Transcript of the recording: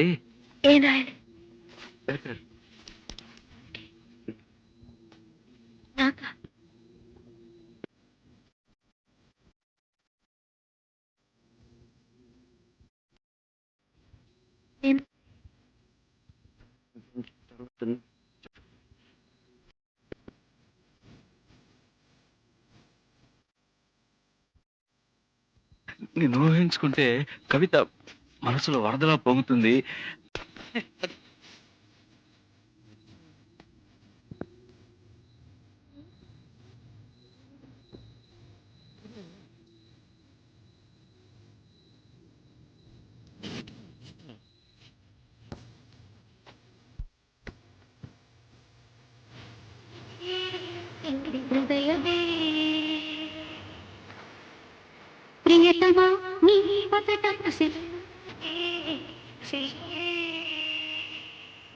రాయి ఏం రాయాలి నాకా? ఏం? నేను ఊహించుకుంటే కవిత మనసులో వరదలా పొంగుతుంది. ప్రియతమా నీ Sí.